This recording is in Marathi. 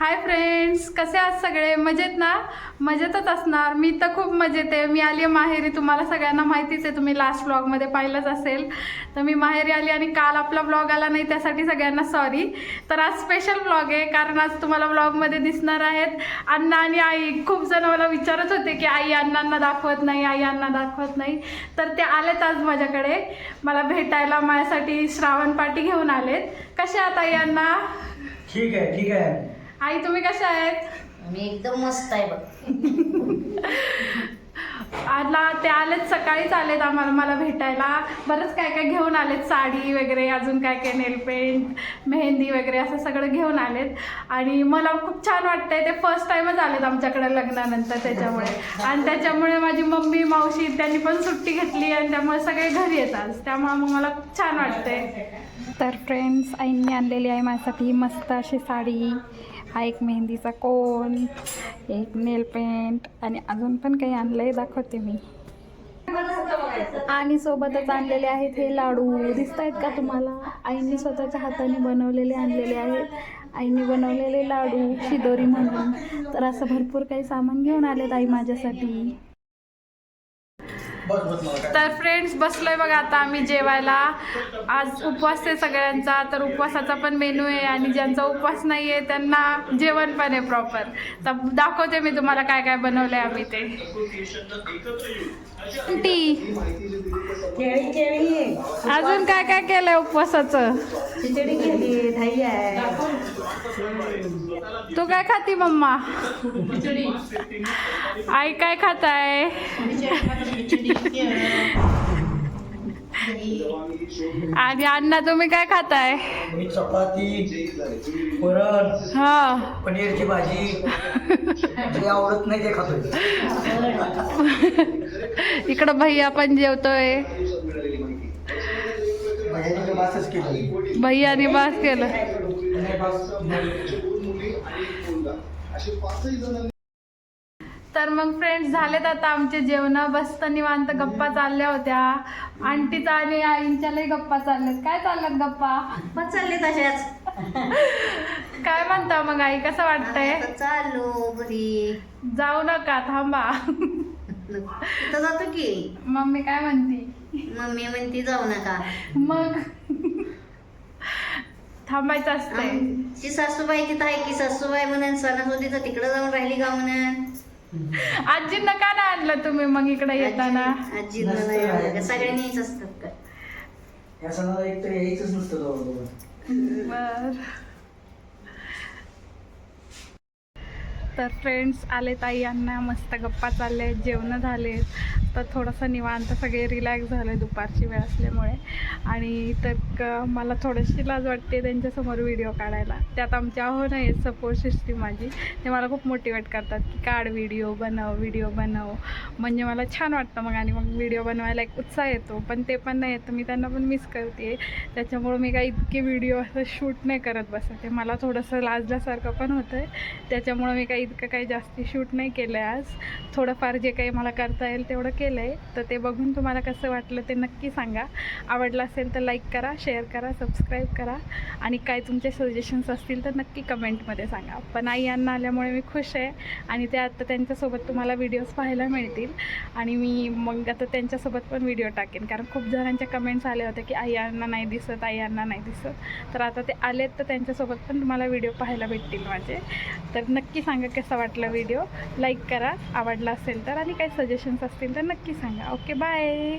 हाय फ्रेंड्स कसे आहात सगळे? मजेत ना? मजेतच असणार. मी तर खूप मजेत आहे. मी आली आहे माहेरी. तुम्हाला सगळ्यांना माहितीच आहे. तुम्ही लास्ट ब्लॉगमध्ये पाहिलंच असेल. तर मी माहेरी आली आणि काल आपला ब्लॉग आला नाही त्यासाठी सगळ्यांना सॉरी तर आज स्पेशल ब्लॉग आहे कारण आज तुम्हाला ब्लॉगमध्ये दिसणार आहेत अण्णा आणि आई. खूप जण मला विचारत होते की आई अण्णांना दाखवत नाही आई अण्णा दाखवत नाही. तर ते आलेत आज माझ्याकडे. मला भेटायला माझ्यासाठी श्रावण पाटी घेऊन आलेत. कसे आहात आई अण्णा? ठीक आहे ठीक आहे. आई तुम्ही कशा आहेत? मी एकदम मस्त आहे बघ. आला ते आलेत सकाळीच आलेत आम्हाला मला भेटायला. बरंच काय काय घेऊन आलेत साडी वगैरे अजून काय काय नेल पेंट मेहंदी वगैरे असं सगळं घेऊन आलेत. आणि मला खूप छान वाटतंय ते फर्स्ट टाईमच आलेत आमच्याकडे लग्नानंतर त्याच्यामुळे. आणि त्याच्यामुळे माझी मम्मी मावशी त्यांनी पण सुट्टी घेतली आणि त्यामुळे सगळे घरी येतात. त्यामुळे मग मला खूप छान वाटतंय. तर फ्रेंड्स आईंनी आणलेली आहे माझ्यासाठी मस्त अशी साडी. हा एक मेहंदीचा कोन एक नेल पेंट आणि अजून पण काही आणलं आहे दाखवते मी. आणि सोबतच आणलेले आहेत हे लाडू. दिसत आहेत का तुम्हाला? आईने स्वतःच्या हाताने बनवलेले आणलेले आहेत. आईने बनवलेले लाडू शिदोरी म्हणून. तर असं भरपूर काही सामान घेऊन आलेत आई माझ्यासाठी. तर फ्रेंड्स बसलोय बघा आता आम्ही जेवायला. आज उपवास आहे सगळ्यांचा तर उपवासाचा पण मेनू आहे आणि ज्यांचा उपवास नाही आहे त्यांना जेवण पण आहे प्रॉपर तर दाखवते मी तुम्हाला काय काय बनवलंय आम्ही ते. टी. केळी केळी. अजून काय काय केलंय उपवासाचं? खिचडी केली दही आहे. तू काय खाती मम्मा? आई काय खाताय? आणि अण्णा तुम्ही काय खाताय? मी चपाती वरण हा. पनीरची भाजी. जे आवडत नाही ते खातोय. इकडं भैया पण जेवतोय. भैयाने बास केलं. तर मग फ्रेंड्स झालेत आता आमचे जेवण. बसत निवांत गप्पा चालल्या होत्या. आंटीचा आणि आईंच्या लई गप्पा चालल्यात. काय चालल्यात गप्पा? पण चालले तशाच काय म्हणता मग आई? कसं वाटतंय? आता चाललो घरी. जाऊ नका थांबा. तिथं जातो की. मम्मी काय म्हणती? मम्मी म्हणती जाऊ नका. मग? थांबायचं असतंय. आमची सासूबाई तिथं आहे की सासूबाई म्हणून सणासुदीचं तिकडं जाऊन राहिली का म्हणून? आजींना का नाही आणलं तुम्ही मग इकडे येताना? आजी नाही सगळ्यांनी यायचं असतात का? या सणाला एक तर यायचंच नसतं जवळ बर. तर फ्रेंड्स आले ताई यांना मस्त गप्पा चालले आहेत जेवणं झाले. तर थोडंसं निवांत सगळे रिलॅक्स झाले दुपारची वेळ असल्यामुळे. आणि तर क- मला थोडीशी लाज वाटते त्यांच्यासमोर व्हिडिओ काढायला. त्यात आमच्या हो नाही सपोर्ट सिस्टीम माझी. ते मला खूप मोटिवेट करतात की काढ व्हिडिओ बनव व्हिडिओ बनव. म्हणजे मला छान वाटतं मग आणि मग व्हिडिओ बनवायला एक उत्साह येतो. पण ते पण नाही येतं मी त्यांना पण मिस करते त्याच्यामुळं मी काही इतके व्हिडिओ असं शूट नाही करत बसते मला थोडंसं लाजल्यासारखं पण होतं आहे त्याच्यामुळं मी काही इतकं काही जास्ती शूट नाही केलं आहे आज. थोडंफार जे काही मला करता येईल तेवढं केलं आहे तर ते बघून तुम्हाला कसं वाटलं ते नक्की सांगा. आवडलं असेल तर लाईक करा शेअर करा सबस्क्राईब करा. आणि काय तुमचे सजेशन्स असतील तर नक्की कमेंटमध्ये सांगा. पण आई यांना आल्यामुळे मी खुश आहे. आणि ते आता त्यांच्यासोबत तुम्हाला व्हिडिओज पाहायला मिळतील. आणि मी मग आता त्यांच्यासोबत पण व्हिडिओ टाकेन. कारण खूप जणांच्या कमेंट्स आल्या होत्या की आई यांना नाही दिसत आई यांना नाही दिसत. तर आता ते आलेत तर त्यांच्यासोबत पण तुम्हाला व्हिडिओ पाहायला भेटतील माझे. तर नक्की सांगा कसा वाटला व्हिडिओ लाईक करा. आवडला असेल तर आणि काही सजेशन्स असतील तर नक्की सांगा. Okay bye